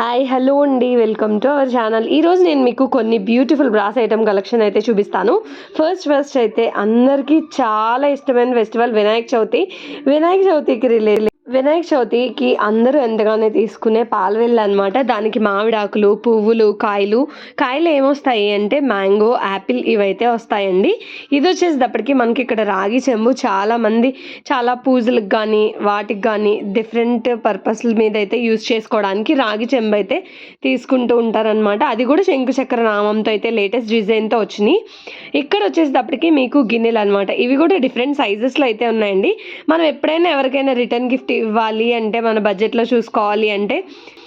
Hi hello అండి. Welcome to our channel. ఈరోజు నేను మీకు కొన్ని బ్యూటిఫుల్ బ్రాస్ ఐటమ్ కలెక్షన్ అయితే చూపిస్తాను. ఫస్ట్ ఫస్ట్ అయితే అందరికీ చాలా ఇష్టమైన ఫెస్టివల్ వినాయక చవితి. వినాయక చవితికి రిలేటెడ్ వినాయక చవితికి అందరూ ఎంతగానో తీసుకునే పాలవెల్లు అనమాట దానికి మామిడాకులు పువ్వులు కాయలు. కాయలు ఏమొస్తాయి అంటే మ్యాంగో యాపిల్ ఇవైతే వస్తాయండి. ఇది వచ్చేసేటప్పటికి మనకి ఇక్కడ రాగి చెంబు చాలామంది చాలా పూజలకు కానీ వాటికి కానీ డిఫరెంట్ పర్పస్ల మీద అయితే యూజ్ చేసుకోవడానికి రాగి చెంబు అయితే తీసుకుంటూ ఉంటారనమాట అది కూడా శంకు చక్ర నామంతో అయితే లేటెస్ట్ డిజైన్తో వచ్చినాయి. ఇక్కడ వచ్చేసేటప్పటికి మీకు గిన్నెలు అనమాట ఇవి కూడా డిఫరెంట్ సైజెస్లో అయితే ఉన్నాయండి. మనం ఎప్పుడైనా ఎవరికైనా రిటర్న్ గిఫ్ట్ ఇవ్వాలి అంటే మన బడ్జెట్లో చూసుకోవాలి అంటే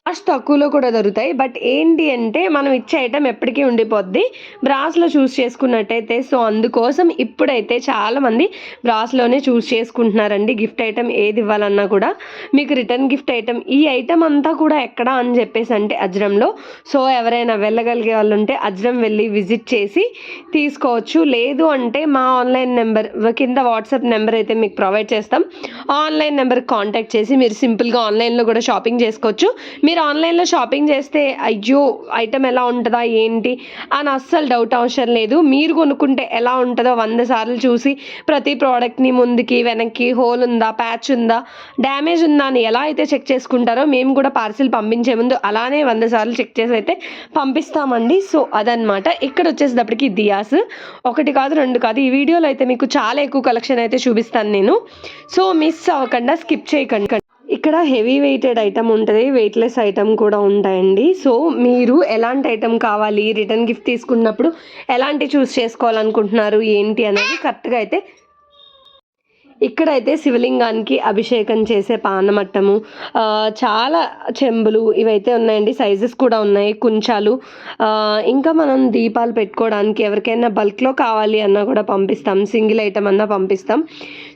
కాస్ట్ తక్కువలో కూడా దొరుకుతాయి. బట్ ఏంటి అంటే మనం ఇచ్చే ఐటమ్ ఎప్పటికీ ఉండిపోద్ది. బ్రాస్లో చూస్ చేసుకున్నట్టయితే సో అందుకోసం ఇప్పుడైతే చాలామంది బ్రాస్లోనే చూస్ చేసుకుంటున్నారండి. గిఫ్ట్ ఐటమ్ ఏది ఇవ్వాలన్నా కూడా. మీకు రిటర్న్ గిఫ్ట్ ఐటమ్ ఈ ఐటమ్ అంతా కూడా ఎక్కడ అని చెప్పేసి అంటే అజ్రంలో. సో ఎవరైనా వెళ్ళగలిగే వాళ్ళు ఉంటే అజ్రం వెళ్ళి విజిట్ చేసి తీసుకోవచ్చు. లేదు అంటే మా ఆన్లైన్ నెంబర్ కింద వాట్సాప్ నెంబర్ అయితే మీకు ప్రొవైడ్ చేస్తాం. ఆన్లైన్ నెంబర్ కాంటాక్ట్ చేసి మీరు సింపుల్గా ఆన్లైన్లో కూడా షాపింగ్ చేసుకోవచ్చు. మీరు మీరు ఆన్లైన్లో షాపింగ్ చేస్తే అయ్యో ఐటమ్ ఎలా ఉంటుందా ఏంటి అని అస్సలు డౌట్ అవసరం లేదు. మీరు కొనుక్కుంటే ఎలా ఉంటుందో వంద సార్లు చూసి ప్రతి ప్రోడక్ట్ని ముందుకి వెనక్కి హోల్ ఉందా ప్యాచ్ ఉందా డ్యామేజ్ ఉందా అని ఎలా అయితే చెక్ చేసుకుంటారో మేము కూడా పార్సిల్ పంపించే ముందు అలానే వంద సార్లు చెక్ చేసి అయితే పంపిస్తామండి. సో అదనమాట ఇక్కడ వచ్చేసేటప్పటికి దియాస్. ఒకటి కాదు రెండు కాదు. ఈ వీడియోలో అయితే మీకు చాలా ఎక్కువ కలెక్షన్ అయితే చూపిస్తాను నేను. సో మిస్ అవ్వకుండా స్కిప్ చేయకండి. ఇక్కడ హెవీ వెయిటెడ్ ఐటమ్ ఉంటుంది. వెయిట్లెస్ ఐటమ్ కూడా ఉంటాయండి. సో మీరు ఎలాంటి ఐటమ్ కావాలి? రిటర్న్ గిఫ్ట్ తీసుకున్నప్పుడు ఎలాంటి చూస్ చేసుకోవాలనుకుంటున్నారు? ఏంటి అనేది కరెక్ట్గా అయితే ఇక్కడైతే శివలింగానికి అభిషేకం చేసే పానమట్టము చాలా చెంబులు ఇవైతే ఉన్నాయండి సైజెస్ కూడా ఉన్నాయి కుంచాలు. ఇంకా మనం దీపాలు పెట్టుకోవడానికి ఎవరికైనా బల్క్లో కావాలి అన్నా కూడా పంపిస్తాం సింగిల్ ఐటమ్ అన్నా పంపిస్తాం.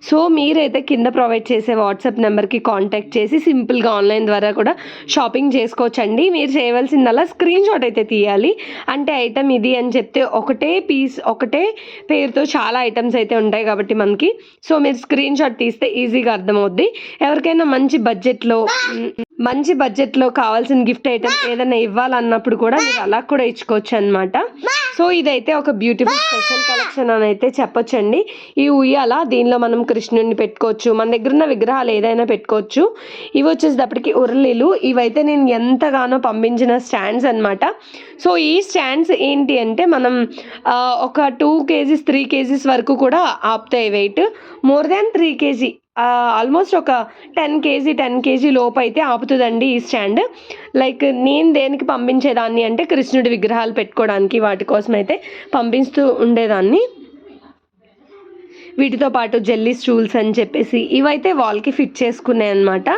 సో మీరైతే కింద ప్రొవైడ్ చేసే వాట్సాప్ నెంబర్కి కాంటాక్ట్ చేసి సింపుల్గా ఆన్లైన్ ద్వారా కూడా షాపింగ్ చేసుకోవచ్చండి. మీరు చేయవలసిందల్లా స్క్రీన్ షాట్ అయితే తీయాలి. అంటే ఐటమ్ ఇది అని చెప్తే ఒకటే పీస్ ఒకటే పేరుతో చాలా ఐటమ్స్ అయితే ఉంటాయి కాబట్టి మనకి. సో మీరు స్క్రీన్ స్క్రీన్ షాట్ తీస్తే ఈజీగా అర్థమవుద్ది. ఎవరికైనా మంచి బడ్జెట్లో మంచి బడ్జెట్లో కావాల్సిన గిఫ్ట్ ఐటమ్ ఏదైనా ఇవ్వాలన్నప్పుడు కూడా మీరు అలా కూడా ఇచ్చుకోవచ్చు అనమాట సో ఇదైతే ఒక బ్యూటిఫుల్ స్పెషల్ కలెక్షన్ అని అయితే చెప్పొచ్చండి. ఈ ఉయ్యాల దీనిలో మనం కృష్ణుడిని పెట్టుకోవచ్చు మన దగ్గర ఉన్న విగ్రహాలు ఏదైనా పెట్టుకోవచ్చు. ఇవి వచ్చేసేటప్పటికి ఉర్లీలు. ఇవైతే నేను ఎంతగానో పంపించిన స్టాండ్స్ అన్నమాట. సో ఈ స్టాండ్స్ ఏంటి అంటే మనం ఒక టూ కేజీస్ త్రీ కేజీస్ వరకు కూడా ఆపుతాయి weight more than three KG almost ఒక టెన్ కేజీ టెన్ కేజీ లోపు అయితే ఆపుతుందండి ఈ స్టాండ్. లైక్ నేను దేనికి పంపించేదాన్ని అంటే కృష్ణుడి విగ్రహాలు పెట్టుకోవడానికి వాటి కోసం అయితే పంపిస్తూ ఉండేదాన్ని. వీటితో పాటు జెల్లీ స్టూల్స్ అని చెప్పేసి ఇవైతే వాల్కి ఫిట్ చేసుకున్నాయి అనమాట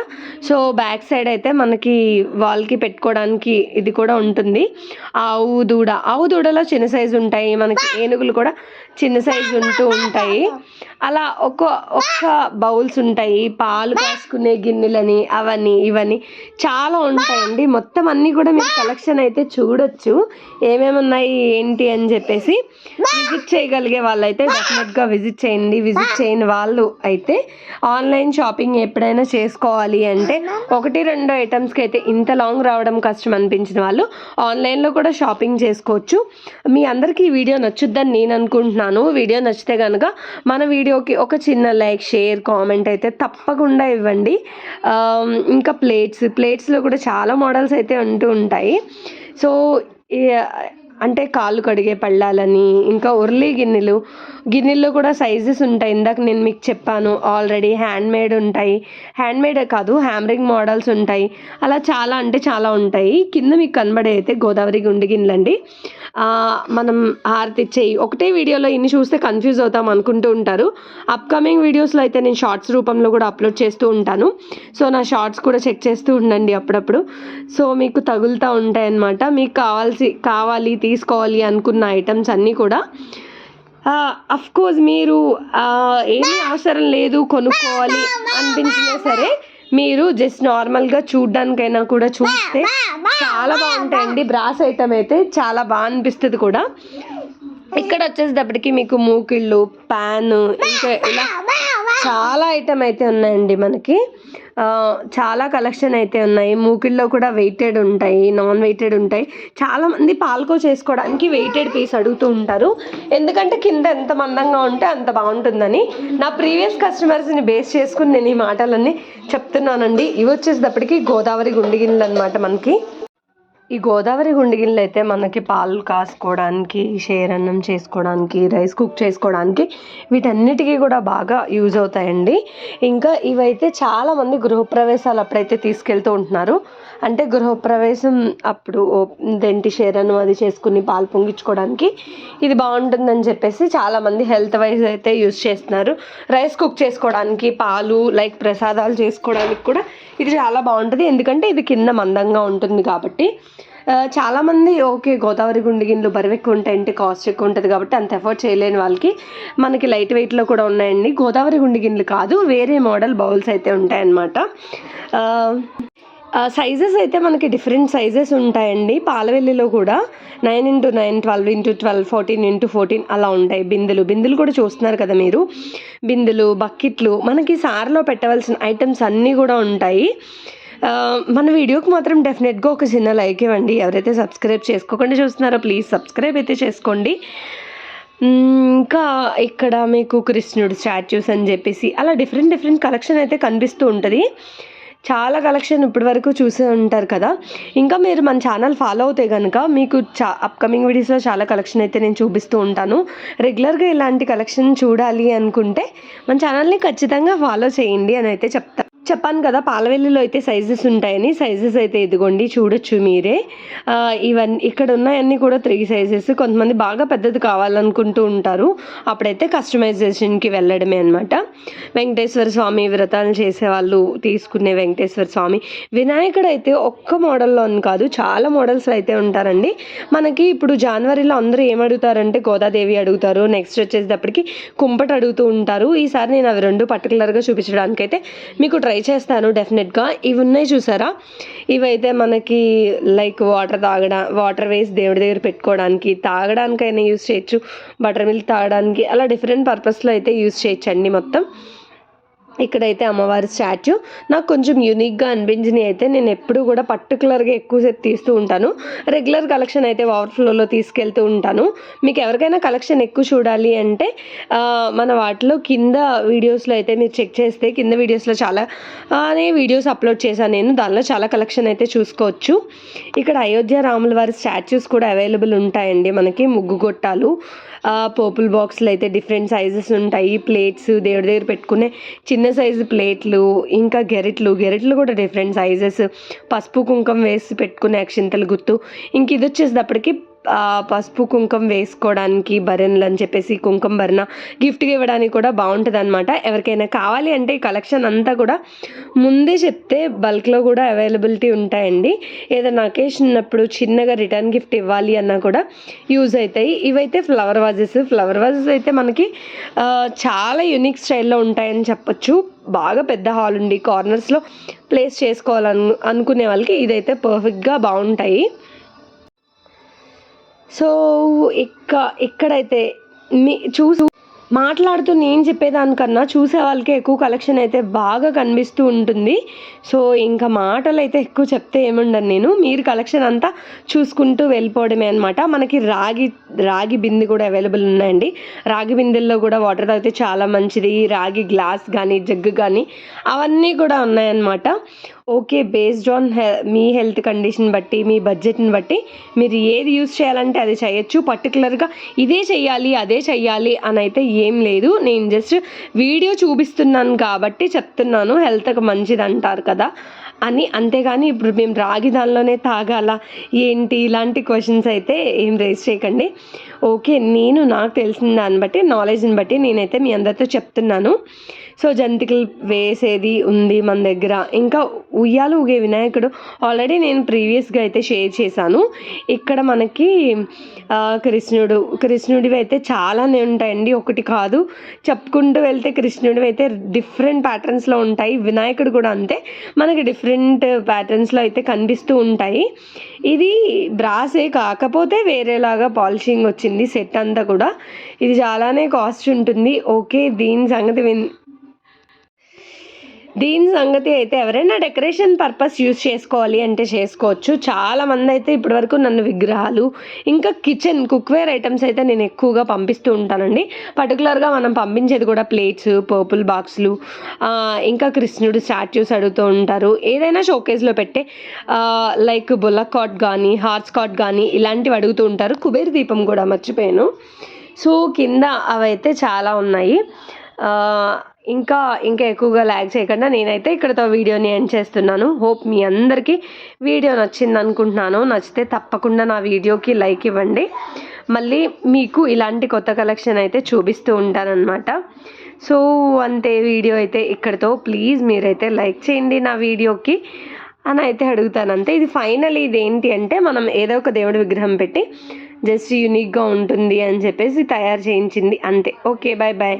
సో బ్యాక్ సైడ్ అయితే మనకి వాల్కి పెట్టుకోవడానికి ఇది కూడా ఉంటుంది. ఆవు దూడ ఆవు దూడలో చిన్న సైజు ఉంటాయి. మనకి ఏనుగులు కూడా చిన్న సైజు ఉంటూ ఉంటాయి. అలా ఒక ఒక్క బౌల్స్ ఉంటాయి. పాలు కాసుకునే గిన్నెలని అవన్నీ ఇవన్నీ చాలా ఉంటాయండి. మొత్తం అన్నీ కూడా మీరు కలెక్షన్ అయితే చూడొచ్చు. ఏమేమి ఉన్నాయి ఏంటి అని చెప్పేసి విజిట్ చేయగలిగే వాళ్ళైతే డెఫినెట్గా విజిట్ చేయండి. విజిట్ చేయని వాళ్ళు అయితే ఆన్లైన్ షాపింగ్ ఎప్పుడైనా చేసుకోవాలి అంటే ఒకటి రెండు ఐటమ్స్కి అయితే ఇంత లాంగ్ రావడం కష్టం అనిపించిన వాళ్ళు ఆన్లైన్లో కూడా షాపింగ్ చేసుకోవచ్చు. మీ అందరికీ ఈ వీడియో నచ్చుద్దని నేను అనుకుంటున్నాను. వీడియో నచ్చితే కనుక మన వీడియోకి ఒక చిన్న లైక్ షేర్ కామెంట్ అయితే తప్పకుండా ఇవ్వండి. ఇంకా ప్లేట్స్ ప్లేట్స్లో కూడా చాలా మోడల్స్ అయితే ఉంటూ ఉంటాయి. సో అంటే కాళ్ళు కడిగే పళ్ళాలని ఇంకా ఉర్లీ గిన్నెలు. గిన్నెల్లో కూడా సైజెస్ ఉంటాయి. ఇందాక నేను మీకు చెప్పాను ఆల్రెడీ హ్యాండ్ మేడ్ ఉంటాయి. హ్యాండ్ మేడ్ కాదు హ్యామరింగ్ మోడల్స్ ఉంటాయి. అలా చాలా అంటే చాలా ఉంటాయి. కింద మీకు కనబడే అయితే గోదావరి గుండె గిన్నెలు అండి మనం హారతి ఇచ్చేయి. ఒకటే వీడియోలో ఇన్ని చూస్తే కన్ఫ్యూజ్ అవుతాం అనుకుంటూ ఉంటారు. అప్కమింగ్ వీడియోస్లో అయితే నేను షార్ట్స్ రూపంలో కూడా అప్లోడ్ చేస్తూ ఉంటాను. సో నా షార్ట్స్ కూడా చెక్ చేస్తూ ఉండండి అప్పుడప్పుడు. సో మీకు తగులుతూ ఉంటాయి అన్నమాట మీకు కావాల్సి కావాలి తీసుకోవాలి అనుకున్న ఐటమ్స్ అన్నీ కూడా. అఫ్ కోర్స్ మీరు ఏమీ అవసరం లేదు కొనుక్కోవాలి అనిపించినా సరే మీరు జస్ట్ నార్మల్గా చూడ్డానికైనా కూడా చూస్తే చాలా బాగుంటాయండి. బ్రాస్ ఐటమ్ అయితే చాలా బాగా అనిపిస్తుంది కూడా. ఇక్కడ వచ్చేసేటప్పటికి మీకు మూకిళ్ళు ప్యాన్ ఇంకా ఇలా చాలా ఐటమ్ అయితే ఉన్నాయండి మనకి. చాలా కలెక్షన్ అయితే ఉన్నాయి. మూకిల్లో కూడా వెయిటెడ్ ఉంటాయి నాన్ వెయిటెడ్ ఉంటాయి. చాలామంది పాల్కో చేసుకోవడానికి వెయిటెడ్ పీస్ అడుగుతూ ఉంటారు. ఎందుకంటే కింద ఎంత మందంగా ఉంటే అంత బాగుంటుందని. నా ప్రీవియస్ కస్టమర్స్ని బేస్ చేసుకుని నేను ఈ మాటలన్నీ చెప్తున్నానండి. ఇవి వచ్చేసేటప్పటికి గోదావరి గుండిగిన్నెలు అనమాట మనకి. ఈ గోదావరి గుండిగిళ్ళు అయితే మనకి పాలు కాసుకోవడానికి షేర్ అన్నం చేసుకోవడానికి రైస్ కుక్ చేసుకోవడానికి వీటన్నిటికీ కూడా బాగా యూజ్ అవుతాయండి. ఇంకా ఇవైతే చాలామంది గృహప్రవేశాలు అప్పుడైతే తీసుకెళ్తూ ఉంటున్నారు. అంటే గృహప్రవేశం అప్పుడు దెంటి షేర్ అన్నం అది చేసుకుని పాలు పొంగించుకోవడానికి ఇది బాగుంటుందని చెప్పేసి చాలామంది హెల్త్ వైజ్ అయితే యూజ్ చేస్తున్నారు. రైస్ కుక్ చేసుకోవడానికి పాలు లైక్ ప్రసాదాలు చేసుకోవడానికి కూడా ఇది చాలా బాగుంటుంది. ఎందుకంటే ఇది కింద మందంగా ఉంటుంది కాబట్టి చాలామంది ఓకే గోదావరి గుండి గిన్నెలు బరువు ఎక్కువ ఉంటాయంటే కాస్ట్ ఎక్కువ ఉంటుంది కాబట్టి అంత ఎఫర్ట్ చేయలేని వాళ్ళకి మనకి లైట్ వెయిట్లో కూడా ఉన్నాయండి. గోదావరి గుండి గిన్నెలు కాదు వేరే మోడల్ బౌల్స్ అయితే ఉంటాయన్నమాట. సైజెస్ అయితే మనకి డిఫరెంట్ సైజెస్ ఉంటాయండి. పాలవెల్లిలో కూడా nine into nine twelve into twelve fourteen into fourteen అలా ఉంటాయి బిందెలు. బిందెలు కూడా చూస్తున్నారు కదా మీరు? బిందెలు బకెట్లు మనకి సార్లో పెట్టవలసిన ఐటమ్స్ అన్నీ కూడా ఉంటాయి. మన వీడియోకి మాత్రం డెఫినెట్గా ఒక చిన్న లైక్ ఇవ్వండి. ఎవరైతే సబ్స్క్రైబ్ చేసుకోకుండా చూస్తున్నారో ప్లీజ్ సబ్స్క్రైబ్ అయితే చేసుకోండి. ఇంకా ఇక్కడ మీకు కృష్ణుడు స్టాచ్యూస్ అని చెప్పేసి అలా డిఫరెంట్ డిఫరెంట్ కలెక్షన్ అయితే కనిపిస్తూ ఉంటుంది. చాలా కలెక్షన్ ఇప్పటి వరకు చూసే ఉంటారు కదా. ఇంకా మీరు మన ఛానల్ ఫాలో అవుతే కనుక మీకు చా అప్కమింగ్ వీడియోస్లో చాలా కలెక్షన్ అయితే నేను చూపిస్తూ ఉంటాను. రెగ్యులర్గా ఇలాంటి కలెక్షన్ చూడాలి అనుకుంటే మన ఛానల్ని ఖచ్చితంగా ఫాలో చేయండి అని అయితే చెప్తాను చెప్పాను కదా పాలవెల్లిలో అయితే సైజెస్ ఉంటాయని. సైజెస్ అయితే ఇదిగోండి చూడొచ్చు మీరే. ఇవన్నీ ఇక్కడ ఉన్నాయన్నీ కూడా త్రీ సైజెస్ కొంతమంది బాగా పెద్దది కావాలనుకుంటూ ఉంటారు. అప్పుడైతే కస్టమైజేషన్కి వెళ్ళడమే అనమాట వెంకటేశ్వర స్వామి వ్రతాలు చేసేవాళ్ళు తీసుకునే వెంకటేశ్వర స్వామి. వినాయకుడు అయితే ఒక్క మోడల్లో అని కాదు చాలా మోడల్స్ అయితే ఉంటారండి. మనకి ఇప్పుడు జనవరిలో అందరూ ఏమడుగుతారంటే గోదాదేవి అడుగుతారు. నెక్స్ట్ వచ్చేటప్పటికి కుంపట అడుగుతూ ఉంటారు. ఈసారి నేను అవి రెండు పర్టికులర్గా చూపించడానికైతే మీకు ట్రై చేస్తాను డెఫినెట్గా ఇవి ఉన్నాయి చూసారా? ఇవైతే మనకి లైక్ వాటర్ తాగడా వాటర్ వేసి దేవుడి దగ్గర పెట్టుకోవడానికి తాగడానికైనా యూస్ చేయొచ్చు. బటర్ మిల్క్ తాగడానికి అలా డిఫరెంట్ పర్పస్లో అయితే యూస్ చేయొచ్చండి మొత్తం. ఇక్కడైతే అమ్మవారి స్టాచ్యూ. నాకు కొంచెం యూనిక్గా అనిపించినవి అయితే నేను ఎప్పుడు కూడా పర్టికులర్గా ఎక్కువసేపు తీస్తూ ఉంటాను. రెగ్యులర్ కలెక్షన్ అయితే ఓవర్ఫ్లోలో తీసుకెళ్తూ ఉంటాను. మీకు ఎవరికైనా కలెక్షన్ ఎక్కువ చూడాలి అంటే మన వాటిలో కింద వీడియోస్లో అయితే మీరు చెక్ చేస్తే కింద వీడియోస్లో చాలా అనే వీడియోస్ అప్లోడ్ చేశాను నేను. దానిలో చాలా కలెక్షన్ అయితే చూసుకోవచ్చు. ఇక్కడ అయోధ్య రాముల వారి స్టాచ్యూస్ కూడా అవైలబుల్ ఉంటాయండి మనకి. ముగ్గు గొట్టాలు పోపుల్ బాక్స్లు అయితే డిఫరెంట్ సైజెస్ ఉంటాయి. ప్లేట్స్ దేవుడి దగ్గర పెట్టుకునే చిన్న చిన్న సైజు ప్లేట్లు ఇంకా గెరెట్లు. గెరెట్లు కూడా డిఫరెంట్ సైజెస్ పసుపు కుంకుమ వేసి పెట్టుకునే అక్షింతలు గుర్తు ఇంక ఇది వచ్చేసేటప్పటికి పసుపు కుంకుమ వేసుకోవడానికి బరెన్లు అని చెప్పేసి కుంకుమ భరణ గిఫ్ట్గా ఇవ్వడానికి కూడా బాగుంటుంది అనమాట ఎవరికైనా కావాలి అంటే ఈ కలెక్షన్ అంతా కూడా ముందే చెప్తే బల్క్లో కూడా అవైలబిలిటీ ఉంటాయండి. ఏదైనా అకేషన్ ఉన్నప్పుడు చిన్నగా రిటర్న్ గిఫ్ట్ ఇవ్వాలి అన్నా కూడా యూజ్ అవుతాయి. ఇవైతే ఫ్లవర్ వాజెస్ ఫ్లవర్ వాజెస్ అయితే మనకి చాలా యూనిక్ స్టైల్లో ఉంటాయని చెప్పొచ్చు. బాగా పెద్ద హాల్ ఉండి కార్నర్స్లో ప్లేస్ చేసుకోవాలను అనుకునే వాళ్ళకి ఇదైతే పర్ఫెక్ట్గా బాగుంటాయి. సో ఇక్క ఇక్కడైతే మీ చూసి మాట్లాడుతూ నేను చెప్పేదానికన్నా చూసే వాళ్ళకి ఎక్కువ కలెక్షన్ అయితే బాగా కనిపిస్తూ ఉంటుంది. సో ఇంకా మాటలు అయితే ఎక్కువ చెప్తే ఏముండను నేను. మీరు కలెక్షన్ అంతా చూసుకుంటూ వెళ్ళిపోవడమే అనమాట మనకి రాగి రాగి బిందె కూడా అవైలబుల్ ఉన్నాయండి. రాగి బిందెల్లో కూడా వాటర్ తాగితే చాలా మంచిది. రాగి గ్లాస్ కానీ జగ్గు కానీ అవన్నీ కూడా ఉన్నాయన్నమాట. ఓకే బేస్డ్ ఆన్ మీ హెల్త్ కండిషన్ బట్టి మీ బడ్జెట్ని బట్టి మీరు ఏది యూస్ చేయాలంటే అది చేయొచ్చు. పర్టికులర్గా ఇదే చెయ్యాలి అదే చెయ్యాలి అని అయితే ఏం లేదు. నేను జస్ట్ వీడియో చూపిస్తున్నాను కాబట్టి చెప్తున్నాను. హెల్త్కి మంచిది అంటారు కదా అని. అంతేగాని ఇప్పుడు మేము రాగి దానిలోనే తాగాల? ఏంటి? ఇలాంటి క్వశ్చన్స్ అయితే ఏం రేస్ చేయకండి. ఓకే నేను నాకు తెలిసిన దాన్ని బట్టి నాలెడ్జ్ని బట్టి నేనైతే మీ అందరితో చెప్తున్నాను. సో జంతికలు వేసేది ఉంది మన దగ్గర. ఇంకా ఉయ్యాలు ఊగే వినాయకుడు ఆల్రెడీ నేను ప్రీవియస్గా అయితే షేర్ చేశాను. ఇక్కడ మనకి కృష్ణుడు కృష్ణుడివి అయితే చాలానే ఉంటాయండి. ఒకటి కాదు చెప్పుకుంటూ వెళ్తే కృష్ణుడివి అయితే డిఫరెంట్ ప్యాటర్న్స్లో ఉంటాయి. వినాయకుడు కూడా అంతే. మనకి డిఫరెంట్ ప్యాటర్న్స్లో అయితే కనిపిస్తూ ఉంటాయి. ఇది బ్రాసే కాకపోతే వేరేలాగా పాలిషింగ్ వచ్చింది. సెట్ అంతా కూడా. ఇది చాలానే కాస్ట్ ఉంటుంది. ఓకే దీని సంగతి విన్ దీని సంగతి అయితే ఎవరైనా డెకరేషన్ పర్పస్ యూస్ చేసుకోవాలి అంటే చేసుకోవచ్చు. చాలా మంది అయితే ఇప్పటివరకు నన్ను విగ్రహాలు ఇంకా కిచెన్ కుక్వేర్ ఐటమ్స్ అయితే నేను ఎక్కువగా పంపిస్తూ ఉంటానండి. పర్టికులర్గా మనం పంపించేది కూడా ప్లేట్స్ పర్పుల్ బాక్స్లు ఇంకా కృష్ణుడు స్టాచ్యూస్ అడుగుతూ ఉంటారు. ఏదైనా షోకేస్లో పెట్టే లైక్ బుల్లకాట్ కాట్ కానీ హార్స్ కాట్ కానీ ఇలాంటివి అడుగుతూ ఉంటారు. కుబేర్ దీపం కూడా మర్చిపోయాను. సో కింద అవైతే చాలా ఉన్నాయి. ఇంకా ఇంకా ఎక్కువగా ల్యాగ్ చేయకుండా నేనైతే ఇక్కడతో వీడియోని ఎండ్ చేస్తున్నాను. హోప్ మీ అందరికీ వీడియో నచ్చింది అనుకుంటున్నాను. నచ్చితే తప్పకుండా నా వీడియోకి లైక్ ఇవ్వండి. మళ్ళీ మీకు ఇలాంటి కొత్త కలెక్షన్ అయితే చూపిస్తూ ఉంటానన్నమాట. సో అంతే వీడియో అయితే ఇక్కడతో. ప్లీజ్ మీరైతే లైక్ చేయండి నా వీడియోకి. అని అయితే అడుగుతాను అంతే. ఇది ఫైనల్ ఇది ఏంటి అంటే మనం ఏదో ఒక దేవుడి విగ్రహం పెట్టి జస్ట్ యూనిక్గా ఉంటుంది అని చెప్పేసి తయారు చేయించింది. అంతే. Okay bye bye